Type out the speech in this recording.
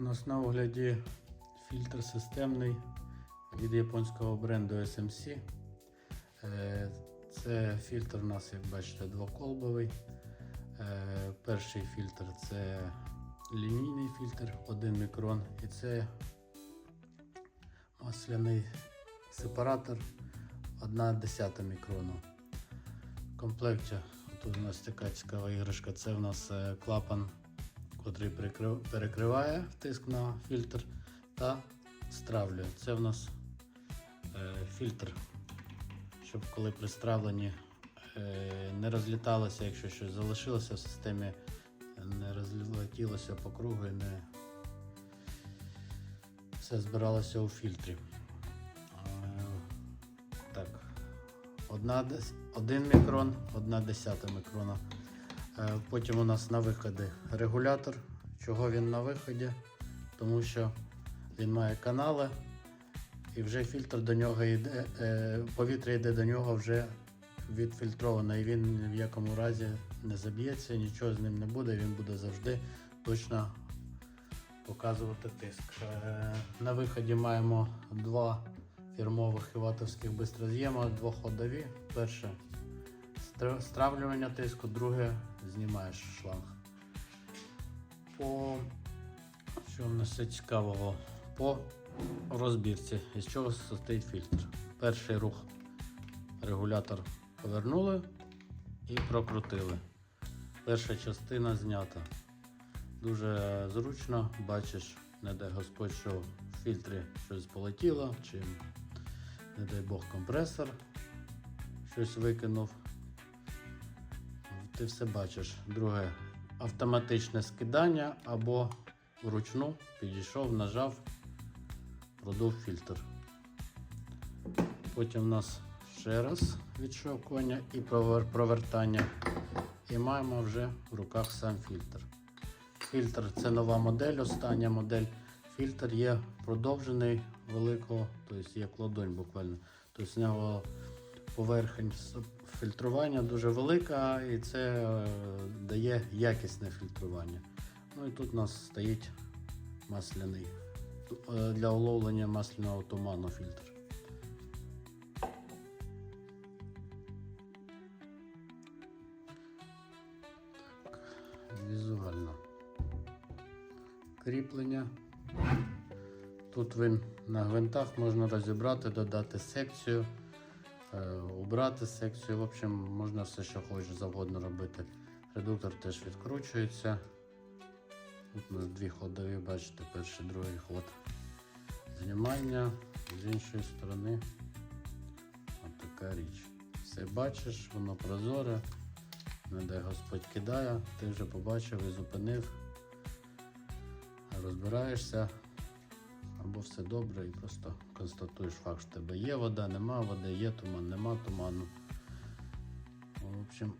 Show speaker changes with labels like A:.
A: У нас на огляді фільтр системний від японського бренду SMC. Е, Це фільтр у нас, як бачите, двоколбовий. Е, Перший фільтр це лінійний фільтр 1 мікрон і це масляний сепаратор 1 десята мікрону. В комплекті тут у нас така цікава іграшка. Це у нас е, клапан, котрий перекриває тиск на фільтр та стравлює. Це в нас е, фільтр, щоб коли при стравленні е, не розліталося, якщо щось залишилося в системі, не розлетілося по кругу і не все збиралося у фільтрі. Е, Так, одна, один мікрон, одна десята мікрона. Е, Потім у нас на виході регулятор. Чого він на виході? Тому що він має канали і вже фільтр до нього йде, е, повітря йде до нього вже відфільтроване, і він ні в якому разі не заб'ється, нічого з ним не буде, він буде завжди точно показувати тиск. Е, На виході маємо два фірмових іватовських бистроз'єма, двоходові. Перше стравлювання тиску, друге знімаєш шланг. По що в нас цікавого? По розбірці, із чого состоїть фільтр. Перший рух регулятор повернули і прокрутили. Перша частина знята. Дуже зручно, бачиш, не дай Господь, що в фільтрі щось полетіло, чи не дай Бог компресор щось викинув. Ти все бачиш. Друге автоматичне скидання або вручну підійшов, нажав, продув фільтр. Потім у нас ще раз відшовкування і провертання. І маємо вже в руках сам фільтр. Фільтр це нова модель, остання модель. Фільтр є продовжений великого, тобто як ладонь буквально. Тобто з нього поверхень фільтрування дуже велика і це е, дає якісне фільтрування. Ну і тут у нас стоїть масляний е, для уловлення масляного туману фільтр. Візуально. Кріплення. Тут він на гвинтах можна розібрати, додати секцію, убрати секцію. В общем, можна все, що хочеш завгодно робити. Редуктор теж відкручується. Тут у нас дві ходові, бачите, перший, другий ход. Знімання з іншої сторони. Така річ. Все бачиш, воно прозоре. Не дай Господь кидає, ти вже побачив і зупинив. Розбираєшся, або все добре і просто констатуєш факт, що в тебе є вода, нема води, є туман, нема туману. В общем,